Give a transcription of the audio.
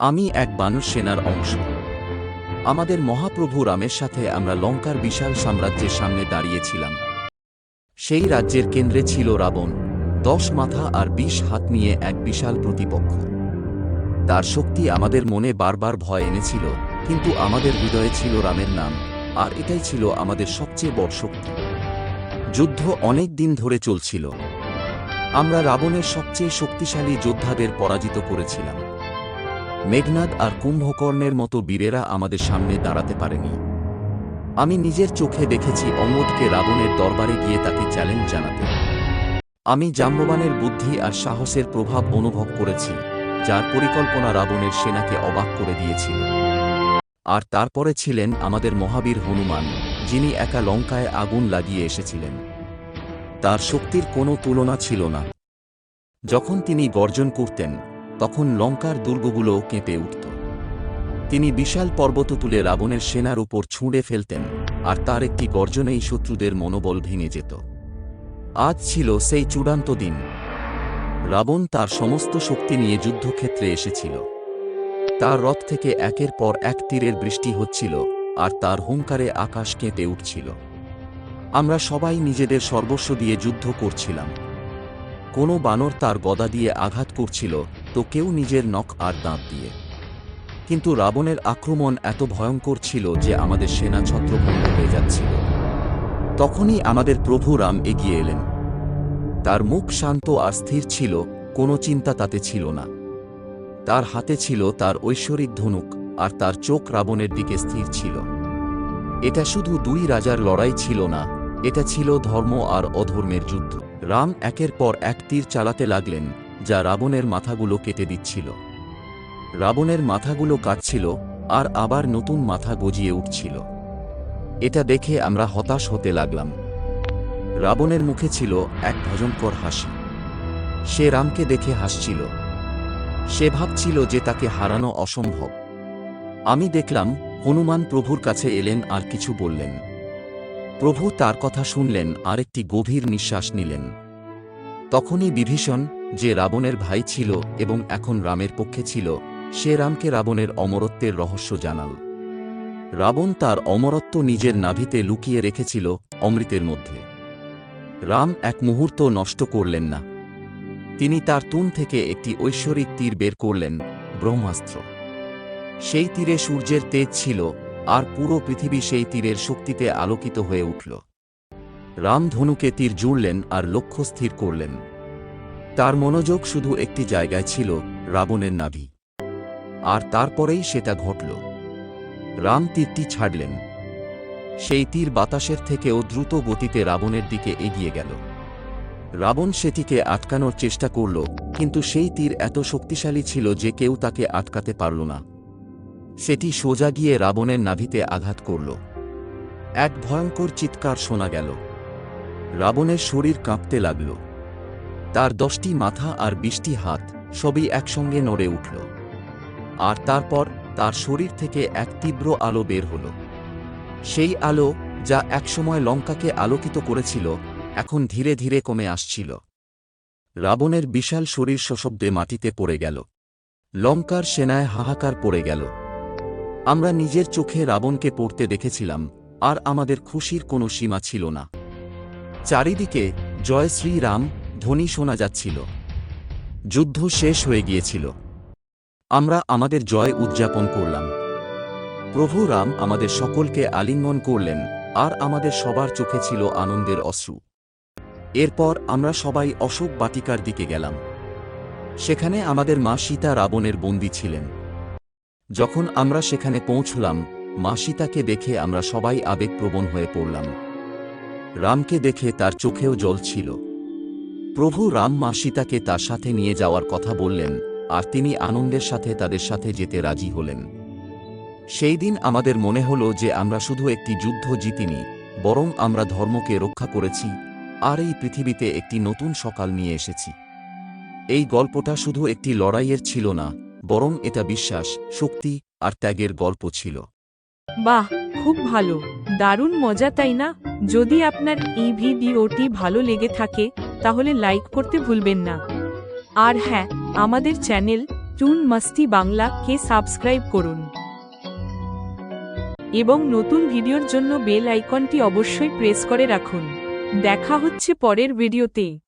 আমি এক বানর সেনার অংশ। আমাদের মহাপ্রভু রামের সাথে আমরা লঙ্কার বিশাল সাম্রাজ্যের সামনে দাঁড়িয়েছিলাম। সেই রাজ্যের কেন্দ্রে ছিল রাবণ, দশ মাথা আর বিশ হাত নিয়ে এক বিশাল প্রতিপক্ষ। তার শক্তি আমাদের মনে বারবার ভয় এনেছিল, কিন্তু আমাদের হৃদয়ে ছিল রামের নাম, আর এটাই ছিল আমাদের সবচেয়ে বড় শক্তি। যুদ্ধ অনেক দিন ধরে চলছিল। আমরা রাবণের সবচেয়ে শক্তিশালী যোদ্ধাদের পরাজিত করেছিলাম। মেঘনাদ আর কুম্ভকর্ণের মতো বীরেরা আমাদের সামনে দাঁড়াতে পারেনি। আমি নিজের চোখে দেখেছি অঙ্গদকে রাবণের দরবারে গিয়ে তাকে চ্যালেঞ্জ জানাতে। আমি জাম্ববানের বুদ্ধি আর সাহসের প্রভাব অনুভব করেছি, যার পরিকল্পনা রাবণের সেনাকে অবাক করে দিয়েছিল। আর তারপরে ছিলেন আমাদের মহাবীর হনুমান, যিনি একা লঙ্কায় আগুন লাগিয়ে এসেছিলেন। তার শক্তির কোনো তুলনা ছিল না। যখন তিনি গর্জন করতেন তখন লঙ্কার দুর্গগুলো কেঁপে উঠত। তিনি বিশাল পর্বত তুলে রাবণের সেনার উপর ছুঁড়ে ফেলতেন, আর তার একটি গর্জনেই শত্রুদের মনোবল ভেঙে যেত। আজ ছিল সেই চূড়ান্ত দিন। রাবণ তার সমস্ত শক্তি নিয়ে যুদ্ধক্ষেত্রে এসেছিল। তার রথ থেকে একের পর এক তীরের বৃষ্টি হচ্ছিল, আর তার হুঙ্কারে আকাশ কেঁপে উঠছিল। আমরা সবাই নিজেদের সর্বস্ব দিয়ে যুদ্ধ করছিলাম। কোনো বানর তার গদা দিয়ে আঘাত করছিল, তো কেউ নিজের নখ আর দাঁত দিয়ে। কিন্তু রাবণের আক্রমণ এত ভয়ঙ্কর ছিল যে আমাদের সেনা ছত্রভঙ্গ হয়ে যাচ্ছিল। তখনই আমাদের প্রভু রাম এগিয়ে এলেন। তার মুখ শান্ত আর স্থির ছিল, কোনো চিন্তা তাতে ছিল না। তার হাতে ছিল তার ঐশ্বরিক ধনুক, আর তার চোখ রাবণের দিকে স্থির ছিল। এটা শুধু দুই রাজার লড়াই ছিল না, এটা ছিল ধর্ম আর অধর্মের যুদ্ধ। রাম একের পর এক তীর চালাতে লাগলেন, যা রাবণের মাথাগুলো কেটে দিচ্ছিল। রাবণের মাথাগুলো কাটছিল, আর আবার নতুন মাথা গজিয়ে উঠছিল। এটা দেখে আমরা হতাশ হতে লাগলাম। রাবণের মুখে ছিল এক ভজনকর হাসি। সে রামকে দেখে হাসছিল। সে ভাবছিল যে তাকে হারানো অসম্ভব। আমি দেখলাম, হনুমান প্রভুর কাছে এলেন আর কিছু বললেন। প্রভু তার কথা শুনলেন আর একটি গভীর নিঃশ্বাস নিলেন। তখনই বিভীষণ, যে রাবণের ভাই ছিল এবং এখন রামের পক্ষে ছিল, সে রামকে রাবণের অমরত্বের রহস্য জানাল। রাবণ তার অমরত্ব নিজের নাভিতে লুকিয়ে রেখেছিল অমৃতের মধ্যে। রাম এক মুহূর্ত নষ্ট করলেন না। তিনি তার তুন থেকে একটি ঐশ্বরিক তীর বের করলেন, ব্রহ্মাস্ত্র। সেই তীরে সূর্যের তেজ ছিল, আর পুরো পৃথিবী সেই তীরের শক্তিতে আলোকিত হয়ে উঠল। রাম ধনুকে তীর জুড়লেন আর লক্ষ্য স্থির করলেন। তার মনোযোগ শুধু একটি জায়গায় ছিল, রাবণের নাভি। আর তারপরেই সেটা ঘটল। রাম তীরটি ছাড়লেন। সেই তীর বাতাসের থেকেও দ্রুত গতিতে রাবণের দিকে এগিয়ে গেল। রাবণ সেটিকে আটকানোর চেষ্টা করল, কিন্তু সেই তীর এত শক্তিশালী ছিল যে কেউ তাকে আটকাতে পারল না। সেটি সোজা গিয়ে রাবণের নাভিতে আঘাত করল। এক ভয়ঙ্কর চিৎকার শোনা গেল। রাবণের শরীর কাঁপতে লাগল। তার দশটি মাথা আর বিশটি হাত সবই একসঙ্গে নড়ে উঠল। আর তারপর তার শরীর থেকে এক তীব্র আলো বের হল। সেই আলো যা একসময় লঙ্কাকে আলোকিত করেছিল, এখন ধীরে ধীরে কমে আসছিল। রাবণের বিশাল শরীর সশব্দে মাটিতে পড়ে গেল। লঙ্কার সেনায় হাহাকার পড়ে গেল। আমরা নিজের চোখে রাবণকে পড়তে দেখেছিলাম, আর আমাদের খুশির কোনো সীমা ছিল না। চারিদিকে জয় শ্রীরাম, ধ্বনি শোনা যাচ্ছিল। যুদ্ধ শেষ হয়ে গিয়েছিল। আমরা আমাদের জয় উদযাপন করলাম। প্রভু রাম আমাদের সকলকে আলিঙ্গন করলেন, আর আমাদের সবার চোখে ছিল আনন্দের অশ্রু। এরপর আমরা সবাই অশোক বাটিকার দিকে গেলাম। সেখানে আমাদের মা সীতা রাবণের বন্দী ছিলেন। যখন আমরা সেখানে পৌঁছলাম, মা সীতাকে দেখে আমরা সবাই আবেগপ্রবণ হয়ে পড়লাম। রামকে দেখে তার চোখেও জল ছিল। প্রভু রাম মা সীতাকে তার সাথে নিয়ে যাওয়ার কথা বললেন, আর তিনি আনন্দের সাথে তাদের সাথে যেতে রাজি হলেন। সেই দিন আমাদের মনে হল যে আমরা শুধু একটি যুদ্ধ জিতিনি, বরং আমরা ধর্মকে রক্ষা করেছি, আর এই পৃথিবীতে একটি নতুন সকাল নিয়ে এসেছি। এই গল্পটা শুধু একটি লড়াইয়ের ছিল না, বরং এটা বিশ্বাস, শক্তি, আর ত্যাগের গল্প ছিল। বাহ! খুব ভালো, দারুণ মজা, তাই না? যদি আপনার এই ভিডিওটি ভালো লেগে থাকে, তাহলে লাইক করতে ভুলবেন না। আর হ্যাঁ আমাদের চ্যানেল টুন মাস্তি বাংলা কে সাবস্ক্রাইব করুন। এবং নতুন ভিডিওর জন্য বেল আইকনটি অবশ্যই প্রেস করে রাখুন। দেখা হচ্ছে পরের ভিডিওতে।